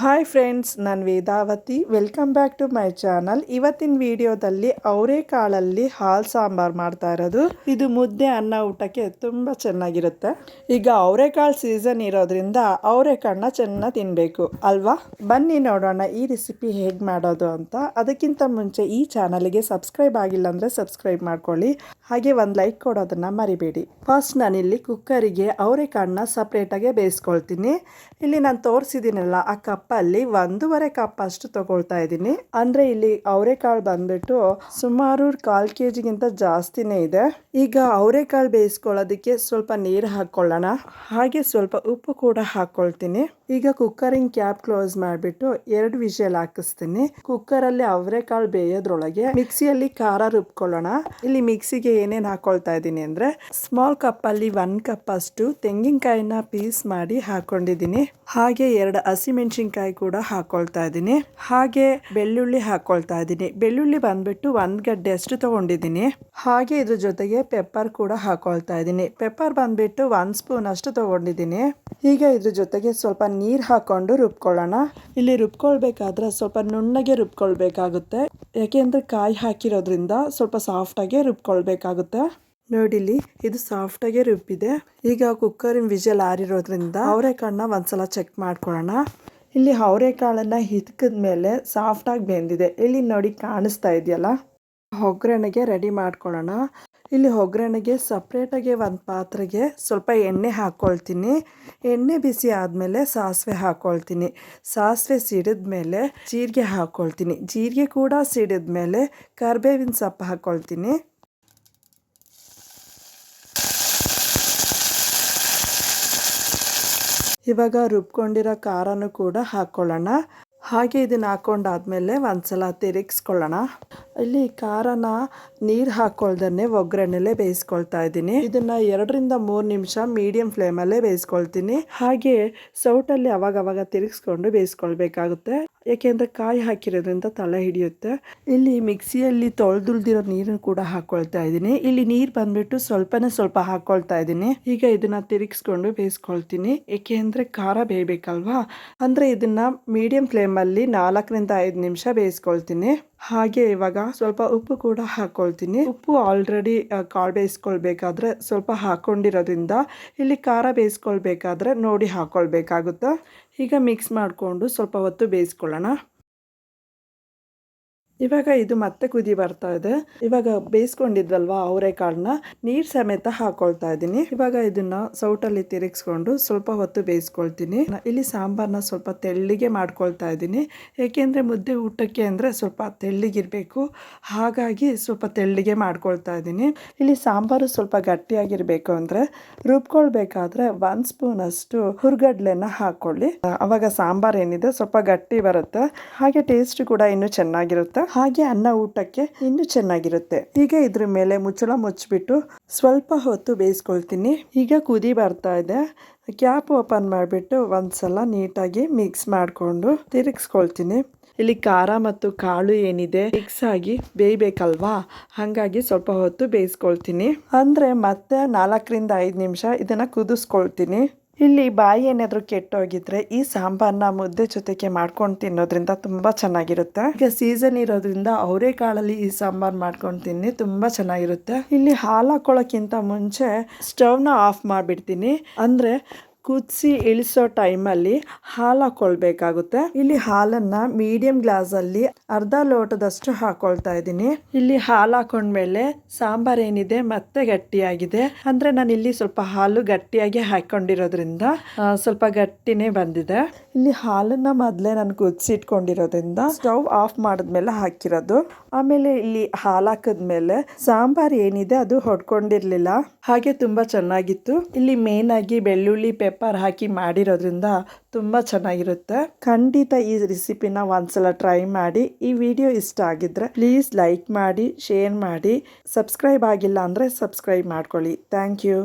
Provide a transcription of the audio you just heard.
Hi friends ನಾನು Vedavathi. Welcome back to my channel ಇವತ್ತಿನ ವಿಡಿಯೋದಲ್ಲಿ ಅವರೆಕಾಳಲ್ಲಿ ಹಾಲು ಸಾಂಬಾರು ಮಾಡ್ತಾ ಇರೋದು. ಇದು ಮುದ್ದೆ ಅನ್ನ ಊಟಕ್ಕೆ ತುಂಬ ಚೆನ್ನಾಗಿರುತ್ತೆ. ಈಗ ಅವರೆಕಾಳು ಸೀಸನ್ ಇರೋದ್ರಿಂದ ಅವರೆಕಾಳನ್ನ ಚೆನ್ನಾಗಿ ತಿನ್ನಬೇಕು ಅಲ್ವಾ? ಬನ್ನಿ ನೋಡೋಣ ಈ ರೆಸಿಪಿ ಹೇಗೆ ಮಾಡೋದು ಅಂತ. ಅದಕ್ಕಿಂತ ಮುಂಚೆ ಈ ಚಾನಲ್ಗೆ ಸಬ್ಸ್ಕ್ರೈಬ್ ಆಗಿಲ್ಲ ಅಂದರೆ ಸಬ್ಸ್ಕ್ರೈಬ್ ಮಾಡ್ಕೊಳ್ಳಿ. ಹಾಗೆ ಒಂದು ಲೈಕ್ ಕೊಡೋದನ್ನು ಮರಿಬೇಡಿ. ಫಸ್ಟ್ ನಾನಿಲ್ಲಿ ಕುಕ್ಕರಿಗೆ ಅವರೆಕಾಳನ್ನ ಸಪ್ರೇಟಾಗೆ ಬೇಯಿಸ್ಕೊಳ್ತೀನಿ. ಇಲ್ಲಿ ನಾನು ತೋರಿಸಿದ್ದೀನಲ್ಲ ಆ ಕಪ್ಪಲ್ಲಿ ಒಂದೂವರೆ ಕಪ್ ಅಷ್ಟು ತಗೊಳ್ತಾ ಇದ್ದೀನಿ. ಅಂದರೆ ಇಲ್ಲಿ ಅವರೆಕಾಳು ಬಂದ್ಬಿಟ್ಟು ಸುಮಾರು ಕಾಲು ಕೆ ಜಿಗಿಂತ ಜಾಸ್ತಿನೇ ಇದೆ. ಈಗ ಅವರೆಕಾಳು ಬೇಯಿಸ್ಕೊಳ್ಳೋದಕ್ಕೆ ಸ್ವಲ್ಪ ನೀರು ಹಾಕ್ಕೊಳ್ಳೋಣ ಹಾಗೆ ಸ್ವಲ್ಪ ಉಪ್ಪು ಕೂಡ ಹಾಕ್ಕೊಳ್ತೀನಿ ಈಗ ಕುಕ್ಕರಿಂಗ್ ಕ್ಯಾಪ್ ಕ್ಲೋಸ್ ಮಾಡಿಬಿಟ್ಟು ಎರಡು ವಿಷಲ್ ಹಾಕಿಸ್ತೀನಿ. ಕುಕ್ಕರಲ್ಲಿ ಅವರೆಕಾಳು ಬೇಯೋದ್ರೊಳಗೆ ಮಿಕ್ಸಿಯಲ್ಲಿ ಖಾರ ರುಬ್ಕೊಳ್ಳೋಣ. ಇಲ್ಲಿ ಮಿಕ್ಸಿಗೆ ಏನೇನು ಹಾಕೊಳ್ತಾ ಇದ್ದೀನಿ ಅಂದರೆ ಸ್ಮಾಲ್ ಕಪ್ಪಲ್ಲಿ ಒನ್ ಕಪ್ ಅಷ್ಟು ತೆಂಗಿನಕಾಯಿನ ಪೀಸ್ ಮಾಡಿ ಹಾಕೊಂಡಿದ್ದೀನಿ. ಹಾಗೆ ಎರಡು ಹಸಿಮೆಣಸಿನ್ಕಾಯಿ ಕೂಡ ಹಾಕೊಳ್ತಾ ಇದ್ದೀನಿ. ಹಾಗೆ ಬೆಳ್ಳುಳ್ಳಿ ಹಾಕೊಳ್ತಾ ಇದ್ದೀನಿ. ಬೆಳ್ಳುಳ್ಳಿ ಬಂದ್ಬಿಟ್ಟು ಒಂದು ಗಡ್ಡೆ ಅಷ್ಟು ತೊಗೊಂಡಿದ್ದೀನಿ. ಹಾಗೆ ಇದ್ರ ಜೊತೆಗೆ ಪೆಪ್ಪರ್ ಕೂಡ ಹಾಕೊಳ್ತಾ ಇದ್ದೀನಿ. ಪೆಪ್ಪರ್ ಬಂದ್ಬಿಟ್ಟು ಒಂದು ಸ್ಪೂನ್ ಅಷ್ಟು ತೊಗೊಂಡಿದ್ದೀನಿ. ಈಗ ಇದ್ರ ಜೊತೆಗೆ ಸ್ವಲ್ಪ ನೀರು ಹಾಕೊಂಡು ರುಬ್ಕೊಳ್ಳೋಣ. ಇಲ್ಲಿ ರುಬ್ಕೊಳ್ಬೇಕಾದ್ರೆ ಸ್ವಲ್ಪ ನುಣ್ಣಗೆ ರುಬ್ಕೊಳ್ಬೇಕಾಗುತ್ತೆ. ಯಾಕೆಂದ್ರೆ ಕಾಯಿ ಹಾಕಿರೋದ್ರಿಂದ ಸ್ವಲ್ಪ ಸಾಫ್ಟಾಗೆ ರುಬ್ಕೊಳ್ಬೇಕಾಗುತ್ತೆ. ನೋಡಿಲಿ ಇದು ಸಾಫ್ಟಾಗೆ ರುಬ್ಬಿದೆ. ಈಗ ಕುಕ್ಕರಿನ ವಿಜಲ್ ಆರಿರೋದ್ರಿಂದ ಅವರೆಕಾಳನ್ನ ಒಂದ್ಸಲ ಚೆಕ್ ಮಾಡ್ಕೊಳ್ಳೋಣ. ಇಲ್ಲಿ ಅವರೆಕಾಳನ್ನ ಹಿತ್ಕದ ಮೇಲೆ ಸಾಫ್ಟಾಗಿ ಬೆಂದಿದೆ. ಇಲ್ಲಿ ನೋಡಿ ಕಾಣಿಸ್ತಾ ಇದೆಯಲ್ಲ? ಒಗ್ಗರಣೆಗೆ ರೆಡಿ ಮಾಡ್ಕೊಳ್ಳೋಣ. ಇಲ್ಲಿ ಒಗ್ಗರಣೆಗೆ ಸಪ್ರೇಟಾಗಿ ಒಂದು ಪಾತ್ರೆಗೆ ಸ್ವಲ್ಪ ಎಣ್ಣೆ ಹಾಕ್ಕೊಳ್ತೀನಿ ಎಣ್ಣೆ ಬಿಸಿ ಆದಮೇಲೆ ಸಾಸಿವೆ ಹಾಕ್ಕೊಳ್ತೀನಿ ಸಾಸಿವೆ ಸಿಡಿದ ಮೇಲೆ ಜೀರಿಗೆ ಹಾಕ್ಕೊಳ್ತೀನಿ ಜೀರಿಗೆ ಕೂಡ ಸಿಡಿದ್ಮೇಲೆ ಕರ್ಬೇವಿನ ಸೊಪ್ಪು ಹಾಕ್ಕೊಳ್ತೀನಿ ಇವಾಗ ರುಬ್ಕೊಂಡಿರೋ ಖಾರನೂ ಕೂಡ ಹಾಕ್ಕೊಳ್ಳೋಣ ಹಾಗೆ ಇದನ್ನು ಹಾಕ್ಕೊಂಡಾದಮೇಲೆ ಒಂದು ಸಲ ತಿರುಗಿಸ್ಕೊಳ್ಳೋಣ. ಇಲ್ಲಿ ಖಾರನ ನೀರು ಹಾಕ್ಕೊಳ್ದೇ ಒಗ್ಗರಣೆಲೆ ಬೇಯಿಸ್ಕೊಳ್ತಾ ಇದ್ದೀನಿ. ಇದನ್ನು ಎರಡರಿಂದ ಮೂರು ನಿಮಿಷ ಮೀಡಿಯಂ ಫ್ಲೇಮಲ್ಲೇ ಬೇಯಿಸ್ಕೊಳ್ತೀನಿ. ಹಾಗೆ ಸೌಟಲ್ಲಿ ಅವಾಗವಾಗ ಅವಾಗ ತಿರುಗಿಸ್ಕೊಂಡು ಬೇಯಿಸ್ಕೊಳ್ಬೇಕಾಗುತ್ತೆ. ಯಾಕೆಂದರೆ ಕಾಯಿ ಹಾಕಿರೋದ್ರಿಂದ ತಲೆ ಹಿಡಿಯುತ್ತೆ. ಇಲ್ಲಿ ಮಿಕ್ಸಿಯಲ್ಲಿ ತೊಳೆದುಳ್ದಿರೋ ನೀರನ್ನು ಕೂಡ ಹಾಕ್ಕೊಳ್ತಾ ಇದ್ದೀನಿ. ಇಲ್ಲಿ ನೀರು ಬಂದ್ಬಿಟ್ಟು ಸ್ವಲ್ಪನೇ ಸ್ವಲ್ಪ ಹಾಕ್ಕೊಳ್ತಾ ಇದ್ದೀನಿ. ಈಗ ಇದನ್ನು ತಿರುಗಿಸ್ಕೊಂಡು ಬೇಯಿಸ್ಕೊಳ್ತೀನಿ. ಏಕೆಂದರೆ ಖಾರ ಬೇಯಬೇಕಲ್ವಾ? ಅಂದರೆ ಇದನ್ನು ಮೀಡಿಯಂ ಫ್ಲೇಮಲ್ಲಿ ನಾಲ್ಕರಿಂದ ಐದು ನಿಮಿಷ ಬೇಯಿಸ್ಕೊಳ್ತೀನಿ. ಹಾಗೆ ಇವಾಗ ಸ್ವಲ್ಪ ಉಪ್ಪು ಕೂಡ ಹಾಕ್ಕೊಳ್ತೀನಿ ಉಪ್ಪು ಆಲ್ರೆಡಿ ಕಾಳು ಬೇಯಿಸ್ಕೊಳ್ಬೇಕಾದ್ರೆ ಸ್ವಲ್ಪ ಹಾಕ್ಕೊಂಡಿರೋದ್ರಿಂದ ಇಲ್ಲಿ ಖಾರ ಬೇಯಿಸ್ಕೊಳ್ಬೇಕಾದ್ರೆ ನೋಡಿ ಹಾಕ್ಕೊಳ್ಬೇಕಾಗುತ್ತೆ ಈಗ ಮಿಕ್ಸ್ ಮಾಡಿಕೊಂಡು ಸ್ವಲ್ಪ ಹೊತ್ತು ಬೇಯಿಸ್ಕೊಳ್ಳೋಣ. ಇವಾಗ ಇದು ಮತ್ತೆ ಕುದಿ ಬರ್ತಾ ಇದೆ. ಇವಾಗ ಬೇಯಿಸ್ಕೊಂಡಿದ್ವಲ್ವಾ ಅವರೆಕಾಳನ್ನ ನೀರು ಸಮೇತ ಹಾಕೊಳ್ತಾ ಇದ್ದೀನಿ ಇವಾಗ ಇದನ್ನ ಸೌಟಲ್ಲಿ ತಿರುಗಿಸ್ಕೊಂಡು ಸ್ವಲ್ಪ ಹೊತ್ತು ಬೇಯಿಸ್ಕೊಳ್ತೀನಿ. ಇಲ್ಲಿ ಸಾಂಬಾರನ್ನ ಸ್ವಲ್ಪ ತೆಳ್ಳಿಗೆ ಮಾಡ್ಕೊಳ್ತಾ ಇದ್ದೀನಿ ಏಕೆಂದರೆ ಮುದ್ದೆ ಊಟಕ್ಕೆ ಅಂದರೆ ಸ್ವಲ್ಪ ತೆಳ್ಳಿಗಿರಬೇಕು. ಹಾಗಾಗಿ ಸ್ವಲ್ಪ ತೆಳ್ಳಿಗೆ ಮಾಡ್ಕೊಳ್ತಾ ಇದ್ದೀನಿ ಇಲ್ಲಿ ಸಾಂಬಾರು ಸ್ವಲ್ಪ ಗಟ್ಟಿಯಾಗಿರಬೇಕು ಅಂದರೆ ರುಬ್ಕೊಳ್ಬೇಕಾದ್ರೆ ಒಂದು ಸ್ಪೂನ್ ಅಷ್ಟು ಹುರ್ಗಡ್ಲೆನ ಹಾಕ್ಕೊಳ್ಳಿ ಅವಾಗ ಸಾಂಬಾರು ಏನಿದೆ ಸ್ವಲ್ಪ ಗಟ್ಟಿ ಬರುತ್ತೆ. ಹಾಗೆ ಟೇಸ್ಟ್ ಕೂಡ ಇನ್ನೂ ಚೆನ್ನಾಗಿರುತ್ತೆ. ಹಾಗೆ ಅನ್ನ ಊಟಕ್ಕೆ ಇನ್ನೂ ಚೆನ್ನಾಗಿರುತ್ತೆ. ಈಗ ಇದ್ರ ಮೇಲೆ ಮುಚ್ಚಳ ಮುಚ್ಚಿಬಿಟ್ಟು ಸ್ವಲ್ಪ ಹೊತ್ತು ಬೇಯಿಸ್ಕೊಳ್ತೀನಿ. ಈಗ ಕುದಿ ಬರ್ತಾ ಇದೆ. ಕ್ಯಾಪ್ ಓಪನ್ ಮಾಡಿಬಿಟ್ಟು ಒಂದ್ಸಲ ನೀಟಾಗಿ ಮಿಕ್ಸ್ ಮಾಡಿಕೊಂಡು ತಿರುಗಿಸ್ಕೊಳ್ತೀನಿ. ಇಲ್ಲಿ ಖಾರ ಮತ್ತು ಕಾಳು ಏನಿದೆ ಮಿಕ್ಸ್ ಆಗಿ ಬೇಯಬೇಕಲ್ವಾ? ಹಾಗಾಗಿ ಸ್ವಲ್ಪ ಹೊತ್ತು ಬೇಯಿಸ್ಕೊಳ್ತೀನಿ. ಅಂದರೆ ಮತ್ತೆ ನಾಲ್ಕರಿಂದ ಐದು ನಿಮಿಷ ಇದನ್ನು ಕುದಿಸ್ಕೊಳ್ತೀನಿ. ಇಲ್ಲಿ ಬಾಯಿ ಏನಾದರೂ ಕೆಟ್ಟೋಗಿದ್ರೆ ಈ ಸಾಂಬಾರನ್ನ ಮುದ್ದೆ ಜೊತೆಗೆ ಮಾಡ್ಕೊಂಡು ತಿನ್ನೋದ್ರಿಂದ ತುಂಬ ಚೆನ್ನಾಗಿರುತ್ತೆ. ಈಗ ಸೀಸನ್ ಇರೋದ್ರಿಂದ ಅವರೆಕಾಳಲ್ಲಿ ಈ ಸಾಂಬಾರ್ ಮಾಡ್ಕೊಂಡು ತಿನ್ನಿ ತುಂಬ ಚೆನ್ನಾಗಿರುತ್ತೆ. ಇಲ್ಲಿ ಹಾಲು ಹಾಕೊಳ್ಳೋಕ್ಕಿಂತ ಮುಂಚೆ ಸ್ಟವ್ನ ಆಫ್ ಮಾಡಿಬಿಡ್ತೀನಿ. ಅಂದರೆ ಕುದಿಸಿ ಇಳಿಸೋ ಟೈಮಲ್ಲಿ ಹಾಲು ಹಾಕೊಳ್ಬೇಕಾಗುತ್ತೆ. ಇಲ್ಲಿ ಹಾಲನ್ನ ಮೀಡಿಯಂ ಗ್ಲಾಸಲ್ಲಿ ಅರ್ಧ ಲೋಟದಷ್ಟು ಹಾಕೊಳ್ತಾ ಇದ್ದೀನಿ. ಇಲ್ಲಿ ಹಾಲು ಹಾಕೊಂಡ್ಮೇಲೆ ಸಾಂಬಾರ್ ಏನಿದೆ ಮತ್ತೆ ಗಟ್ಟಿಯಾಗಿದೆ. ಅಂದ್ರೆ ನಾನು ಇಲ್ಲಿ ಸ್ವಲ್ಪ ಹಾಲು ಗಟ್ಟಿಯಾಗಿ ಹಾಕೊಂಡಿರೋದ್ರಿಂದ ಸ್ವಲ್ಪ ಗಟ್ಟಿನೇ ಬಂದಿದೆ. ಇಲ್ಲಿ ಹಾಲನ್ನ ಮೊದಲೇ ನಾನು ಕುದಿಸಿಟ್ಕೊಂಡಿರೋದ್ರಿಂದ ಸ್ಟವ್ ಆಫ್ ಮಾಡಿದ್ಮೇಲೆ ಹಾಕಿರೋದು. ಆಮೇಲೆ ಇಲ್ಲಿ ಹಾಲು ಹಾಕಿದ್ಮೇಲೆ ಸಾಂಬಾರ್ ಏನಿದೆ ಅದು ಹೊಡ್ಕೊಂಡಿರ್ಲಿಲ್ಲ. ಹಾಗೆ ತುಂಬಾ ಚೆನ್ನಾಗಿತ್ತು. ಇಲ್ಲಿ ಮೇನ್ ಆಗಿ ಬೆಳ್ಳುಳ್ಳಿ ಪೆಪ್ಪರ್ ಹಾಕಿ ಮಾಡಿರೋದ್ರಿಂದ ತುಂಬ ಚೆನ್ನಾಗಿರುತ್ತೆ. ಖಂಡಿತ ಈ ರೆಸಿಪಿನ ಒಂದ್ಸಲ ಟ್ರೈ ಮಾಡಿ. ಈ ವಿಡಿಯೋ ಇಷ್ಟ ಆಗಿದ್ರೆ ಪ್ಲೀಸ್ ಲೈಕ್ ಮಾಡಿ, ಶೇರ್ ಮಾಡಿ. ಸಬ್ಸ್ಕ್ರೈಬ್ ಆಗಿಲ್ಲ ಅಂದರೆ ಸಬ್ಸ್ಕ್ರೈಬ್ ಮಾಡ್ಕೊಳ್ಳಿ. Thank you.